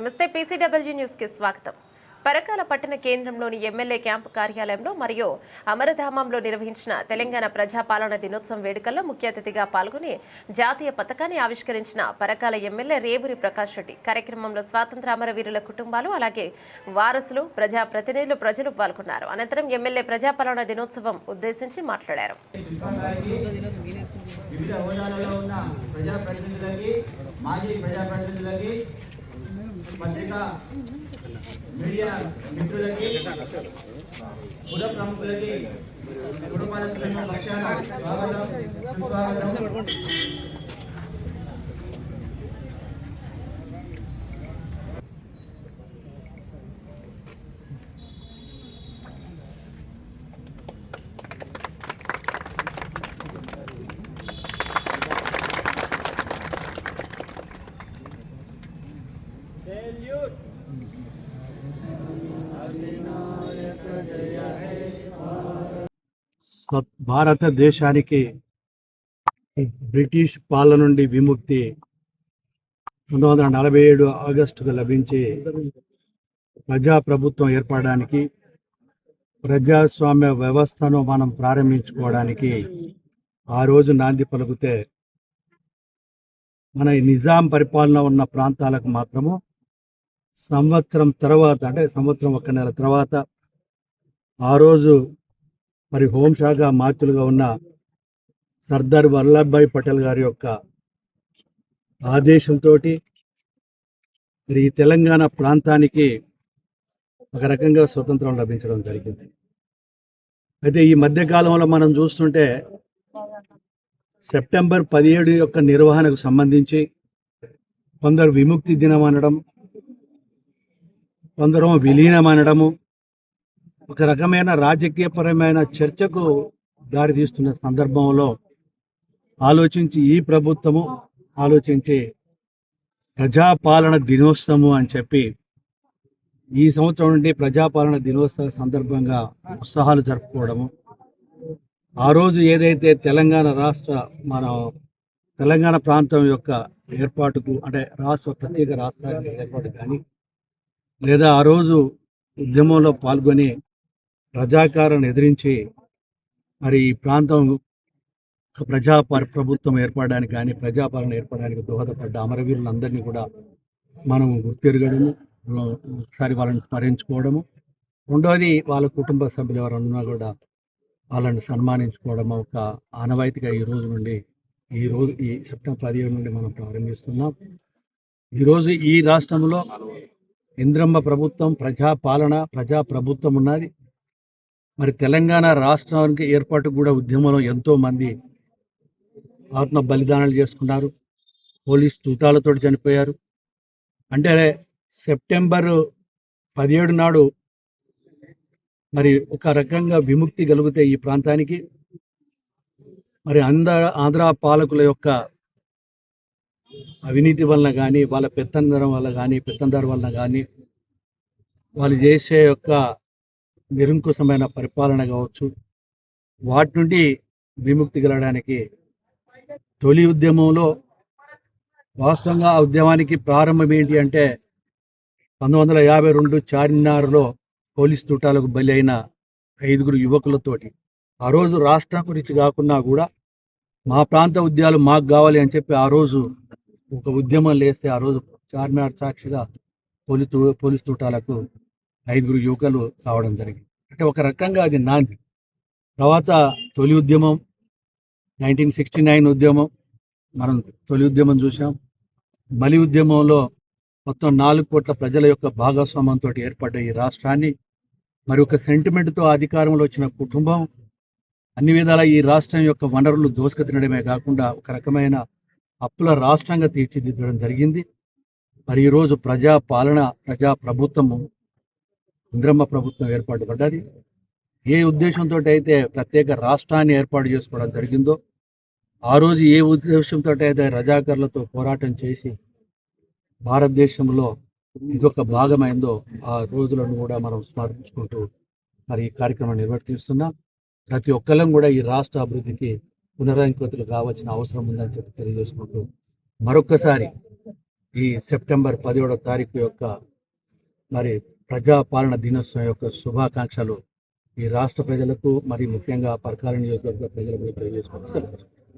నమస్తే పీసీడబ్ల్యూ న్యూస్కి స్వాగతం. పరకాల పట్టణ కేంద్రంలోని ఎమ్మెల్యే క్యాంపు కార్యాలయంలో మరియు అమరధామంలో నిర్వహించిన తెలంగాణ ప్రజాపాలన దినోత్సవం వేడుకల్లో ముఖ్య అతిథిగా పాల్గొని జాతీయ పథకాన్ని ఆవిష్కరించిన పరకాల ఎమ్మెల్యే రేవూరి ప్రకాష్ రెడ్డి. కార్యక్రమంలో స్వాతంత్ర అమరవీరుల కుటుంబాలు అలాగే వారసులు ప్రజా ప్రతినిధులు ప్రజలు పాల్గొన్నారు. అనంతరం ఎమ్మెల్యే ప్రజాపాలన దినోత్సవం ఉద్దేశించి మాట్లాడారు. వివిధ ఉన్న ప్రజాప్రతినిధులకి మాజీ ప్రజాప్రతినిధులకి పత్రికా మీడియా మిత్రులకి పుర ప్రముఖులకి కుటుంబాల పక్షాన స్వాగతం సుస్వాగతం భారతదేశానికి బ్రిటిష్ పాలన నుండి విముక్తి పంతొమ్మిది వందల నలభై ఏడు ఆగస్టుకు లభించి ప్రజాప్రభుత్వం ఏర్పడడానికి ప్రజాస్వామ్య వ్యవస్థను మనం ప్రారంభించుకోవడానికి ఆ రోజు నాంది పలుకుతే మన నిజాం పరిపాలన ఉన్న ప్రాంతాలకు మాత్రము సంవత్సరం తర్వాత అంటే సంవత్సరం ఒక నెల తర్వాత ఆ రోజు మరి హోంశాఖ మాతులుగా ఉన్న సర్దార్ వల్లభాయ్ పటేల్ గారి యొక్క ఆదేశంతో మరి ఈ తెలంగాణ ప్రాంతానికి ఒక రకంగా స్వతంత్రం లభించడం జరిగింది. అయితే ఈ మధ్యకాలంలో మనం చూస్తుంటే సెప్టెంబర్ పదిహేడు యొక్క నిర్వహణకు సంబంధించి కొందరు విముక్తి దినం అనడం కొందరు విలీనం అనడము ఒక రకమైన రాజకీయపరమైన చర్చకు దారితీస్తున్న సందర్భంలో ఆలోచించి ఈ ప్రభుత్వము ఆలోచించి ప్రజాపాలన దినోత్సవము అని చెప్పి ఈ సంవత్సరం నుండి ప్రజాపాలన దినోత్సవ సందర్భంగా ఉత్సాహాలు జరుపుకోవడము. ఆ రోజు ఏదైతే తెలంగాణ రాష్ట్ర మన తెలంగాణ ప్రాంతం యొక్క ఏర్పాటుకు అంటే రాష్ట్ర ప్రత్యేక రాష్ట్రానికి ఏర్పాటు కానీ లేదా ఆ రోజు ఉద్యమంలో పాల్గొని ప్రజాకారాన్ని ఎదిరించి మరి ఈ ప్రాంతం ఒక ప్రజా ప్రభుత్వం ఏర్పడడానికి కానీ ప్రజాపాలన ఏర్పడడానికి దోహదపడ్డ అమరవీరులందరినీ కూడా మనం గుర్తిరగడము ఒకసారి వాళ్ళని స్మరించుకోవడము. రెండవది వాళ్ళ కుటుంబ సభ్యులు ఎవరన్నా కూడా వాళ్ళని సన్మానించుకోవడం ఒక ఆనవాయితీగా ఈ రోజు నుండి ఈ రోజు ఈ సెప్టెంబర్ పదిహేడు నుండి మనం ప్రారంభిస్తున్నాం. ఈరోజు ఈ రాష్ట్రంలో ఇంద్రమ్మ ప్రభుత్వం ప్రజాపాలన ప్రజా ప్రభుత్వం ఉన్నది. మరి తెలంగాణ రాష్ట్రానికి ఏర్పాటు కూడా ఉద్యమంలో ఎంతో మంది ఆత్మ బలిదానాలు చేసుకున్నారు. పోలీస్ తూటాలతో చనిపోయారు. అంటే సెప్టెంబర్ పదిహేడు నాడు మరి ఒక రకంగా విముక్తి కలిగితే ఈ ప్రాంతానికి. మరి అంద ఆంధ్ర పాలకుల యొక్క అవినీతి వలన కానీ వాళ్ళ పెత్తందరం వల్ల కానీ పెత్తందారు వలన కానీ వాళ్ళు చేసే యొక్క నిరంకుశమైన పరిపాలన కావచ్చు వాటి నుండి విముక్తి కలగడానికి తొలి ఉద్యమంలో వాస్తవంగా ఆ ఉద్యమానికి ప్రారంభం ఏంటి అంటే పంతొమ్మిది వందల యాభై రెండు చార్మినార్లో పోలీస్ తూటాలకు బలి అయిన ఐదుగురు యువకులతోటి. ఆ రోజు రాష్ట్రం గురించి కాకుండా కూడా మా ప్రాంత ఉద్యాలు మాకు కావాలి అని చెప్పి ఆ రోజు ఒక ఉద్యమం లేస్తే ఆ రోజు చార్మినార్ సాక్షిగా పోలీసు పోలీస్ తూటాలకు ఐదుగురు యువకులు కావడం జరిగింది. అంటే ఒక రకంగా అది నాంది. తర్వాత తొలి ఉద్యమం నైన్టీన్ సిక్స్టీ నైన్ ఉద్యమం మనం తొలి ఉద్యమం చూసాం మలి ఉద్యమంలో మొత్తం నాలుగు కోట్ల ప్రజల యొక్క భాగస్వామ్యంతో ఏర్పడ్డ ఈ రాష్ట్రాన్ని మరి ఒక సెంటిమెంట్తో అధికారంలో వచ్చిన కుటుంబం అన్ని విధాల ఈ రాష్ట్రం యొక్క వనరులు దోసుకు తినడమే కాకుండా ఒక రకమైన అప్పుల రాష్ట్రంగా తీర్చిదిద్దడం జరిగింది. మరి ఈరోజు ప్రజా పాలన ప్రజా ప్రభుత్వము ఇంద్రమ్మ ప్రభుత్వం ఏర్పాటు పడ్డది. ఏ ఉద్దేశంతో అయితే ప్రత్యేక రాష్ట్రాన్ని ఏర్పాటు చేసుకోవడం జరిగిందో ఆ రోజు ఏ ఉద్దేశంతో అయితే రజాకర్లతో పోరాటం చేసి భారతదేశంలో ఇదొక భాగమైందో ఆ రోజులను కూడా మనం స్మరించుకుంటూ మరి ఈ కార్యక్రమం నిర్వర్తిస్తున్నాం. ప్రతి ఒక్కరం కూడా ఈ రాష్ట్ర అభివృద్ధికి పునరంకితులు కావాల్సిన అవసరం ఉందని చెప్పి తెలియజేసుకుంటూ మరొక్కసారి ఈ సెప్టెంబర్ పదిహేడో తారీఖు యొక్క మరి ప్రజాపాలన దినోత్సవం యొక్క శుభాకాంక్షలు ఈ రాష్ట్ర ప్రజలకు మరి ముఖ్యంగా పరకాల నియోజకవర్గ ప్రజలకు తెలియజేసుకోవాలి